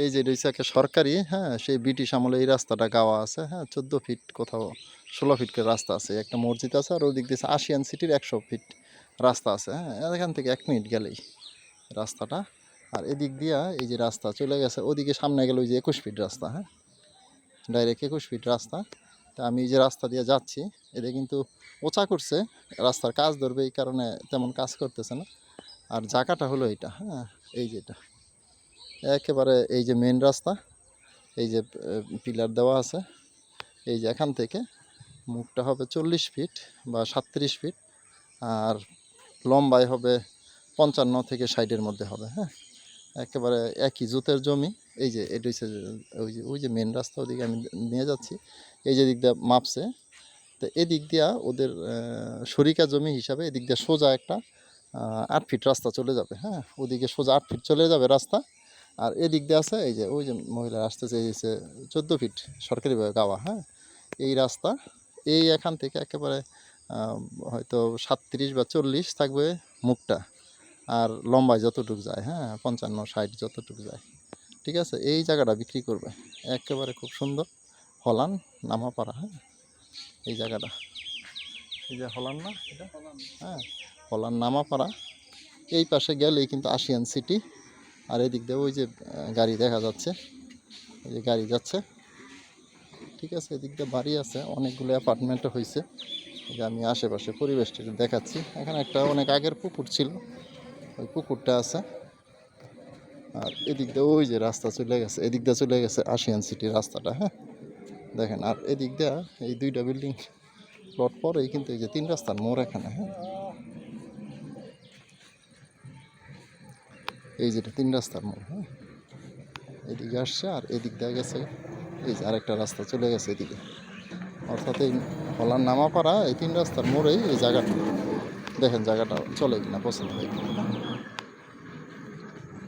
এই যে রয়েছে একটা সরকারি হ্যাঁ সেই ব্রিটিশ আমলে এই রাস্তাটা গাওয়া আছে হ্যাঁ চোদ্দ ফিট কোথাও, ষোলো ফিট করে রাস্তা আছে, একটা মসজিদ আছে, আর ওদিক দিয়ে আশিয়ান সিটির একশো ফিট রাস্তা আছে হ্যাঁ এখান থেকে এক মিনিট গেলেই রাস্তাটা, আর এদিক দিয়া এই যে রাস্তা চলে গেছে, ওদিকে সামনে গেলে ওই যে একুশ ফিট রাস্তা হ্যাঁ ডাইরেক্ট একুশ ফিট রাস্তা, তা আমি এই যে রাস্তা দিয়ে যাচ্ছি, এটা কিন্তু ওচা করছে, রাস্তার কাজ ধরবে এই কারণে তেমন কাজ করতেছে না, আর জায়গাটা হলো এইটা হ্যাঁ এই যে এটা। একেবারে এই যে মেন রাস্তা, এই যে পিলার দেওয়া আছে, এই যে এখান থেকে মুখটা হবে চল্লিশ ফিট বা সাতত্রিশ ফিট আর লম্বায় হবে পঞ্চান্ন থেকে ষাটের মধ্যে হবে হ্যাঁ? একেবারে একই জুতের জমি, এই যে এটা ওই যে ওই যে মেন রাস্তা ওদিকে আমি নিয়ে যাচ্ছি, এই যে দিক দিয়ে মাপছে, তো এদিক দিয়া ওদের শরিকা জমি হিসাবে এদিক দিয়ে সোজা একটা আট ফিট রাস্তা চলে যাবে হ্যাঁ? ওদিকে সোজা আট ফিট চলে যাবে রাস্তা আর এদিক দিয়ে আছে, এই যে ওই যে মহিলা আসতেছে, এই যে চোদ্দ ফিট সরকারিভাবে গাওয়া হ্যাঁ? এই রাস্তা, এই এখান থেকে একেবারে হয়তো সাতত্রিশ বা চল্লিশ থাকবে মুখটা, আর লম্বায় যতটুকু যায় হ্যাঁ? পঞ্চান্ন, ষাট যতটুকু যায়, ঠিক আছে? এই জায়গাটা বিক্রি করবে, একেবারে খুব সুন্দর, হলান নামাপাড়া হ্যাঁ? এই জায়গাটা, এই যে হলান না, এটা? হ্যাঁ হলান নামাপাড়া, এই পাশে গেলেই কিন্তু আশিয়ান সিটি আর এদিক দিয়ে ওই যে গাড়ি দেখা যাচ্ছে। ওই যে গাড়ি যাচ্ছে। ঠিক আছে, এদিক দিয়ে বাড়ি আছে। অনেকগুলো অ্যাপার্টমেন্টও হয়েছে যে আমি আশেপাশে পরিবেশটা দেখাচ্ছি। এখানে একটা অনেক আগের পুকুর ছিল। ওই পুকুরটা আছে। আর এদিক দিয়ে ওই যে রাস্তা চলে গেছে। এদিক দিয়ে চলে গেছে আশিয়ান সিটির রাস্তাটা হ্যাঁ? দেখেন, আর এদিক দিয়ে এই দুইটা বিল্ডিং প্লট পরেই কিন্তু এই যে তিন রাস্তার মোড় এখানে হ্যাঁ? এই যেটা তিন রাস্তার মোড় হ্যাঁ এদিকে আসছে আর এদিক দিয়ে গেছে, এই যে আরেকটা রাস্তা চলে গেছে এদিকে অর্থাৎ এই হলার নামাপাড়া এই তিন রাস্তার মোড়েই এই জায়গাটা, দেখেন জায়গাটা চলে কিনা, পছন্দ হয় কিনা?